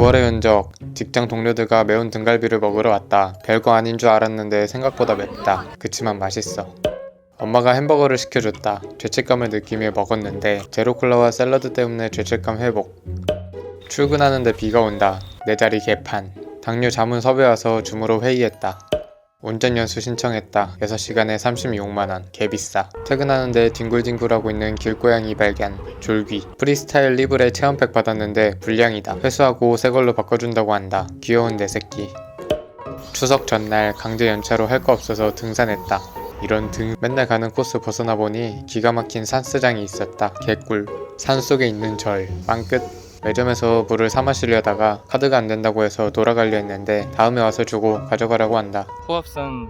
9월의 흔적 직장 동료들과 매운 등갈비를 먹으러 왔다. 별거 아닌 줄 알았는데 생각보다 맵다. 그치만 맛있어. 엄마가 햄버거를 시켜줬다. 죄책감을 느끼며 먹었는데 제로콜라와 샐러드 때문에 죄책감 회복. 출근하는데 비가 온다. 내 자리 개판. 당뇨 자문 섭외 와서 줌으로 회의했다 운전 연수 신청했다. 6시간에 36만원. 개비싸. 퇴근하는데 뒹굴뒹굴하고 있는 길고양이 발견. 졸귀 프리스타일 리블에 체험팩 받았는데 불량이다. 회수하고 새 걸로 바꿔준다고 한다. 귀여운 내 새끼. 추석 전날 강제 연차로 할 거 없어서 등산했다. 이런 등 맨날 가는 코스 벗어나 보니 기가 막힌 산스장이 있었다. 개꿀. 산 속에 있는 절. 빵끝 매점에서 물을 사 마시려다가 카드가 안 된다고 해서 돌아가려 했는데 다음에 와서 주고 가져가라고 한다 포합산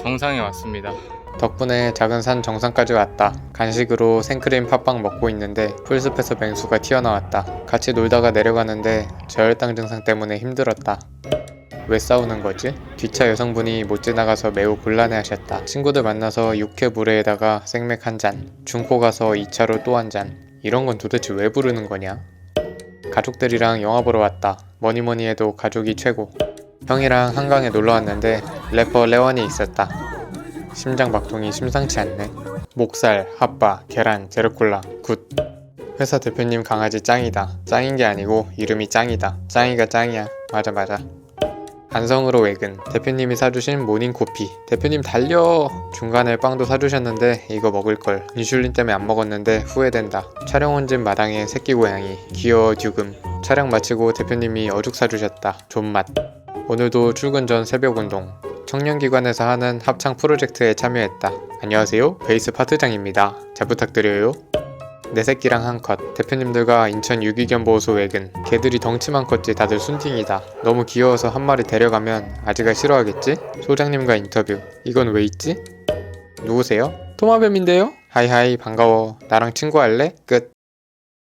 정상에 왔습니다. 덕분에 작은 산 정상까지 왔다. 간식으로 생크림 팥빵 먹고 있는데 풀숲에서 맹수가 튀어나왔다. 같이 놀다가 내려가는데 저혈당 증상 때문에 힘들었다. 왜 싸우는 거지? 뒷차 여성분이 못 지나가서 매우 곤란해하셨다. 친구들 만나서 육회 물회에다가 생맥 한 잔, 중코 가서 2차로 또 한 잔. 이런 건 도대체 왜 부르는 거냐? 가족들이랑 영화 보러 왔다. 뭐니 뭐니 해도 가족이 최고. 형이랑 한강에 놀러 왔는데 래퍼 레원이 있었다. 심장 박동이 심상치 않네. 목살, 핫바, 계란, 제로콜라, 굿. 회사 대표님 강아지 짱이다. 짱인 게 아니고 이름이 짱이다. 짱이가 짱이야. 맞아 맞아. 간성으로 외근. 대표님이 사주신 모닝코피. 대표님 달려! 중간에 빵도 사주셨는데 이거 먹을 걸. 인슐린 때문에 안 먹었는데 후회된다. 촬영 온 집 마당에 새끼 고양이. 귀여워 듀금. 촬영 마치고 대표님이 어죽 사주셨다. 존맛. 오늘도 출근 전 새벽 운동. 청년기관에서 하는 합창 프로젝트에 참여했다. 안녕하세요. 베이스 파트장입니다. 잘 부탁드려요. 내 새끼랑 한 컷. 대표님들과 인천 유기견 보호소 외근. 개들이 덩치만 컸지 다들 순팅이다. 너무 귀여워서 한 마리 데려가면 아지가 싫어하겠지? 소장님과 인터뷰. 이건 왜 있지? 누구세요? 토마뱀인데요? 하이하이 반가워. 나랑 친구할래? 끝.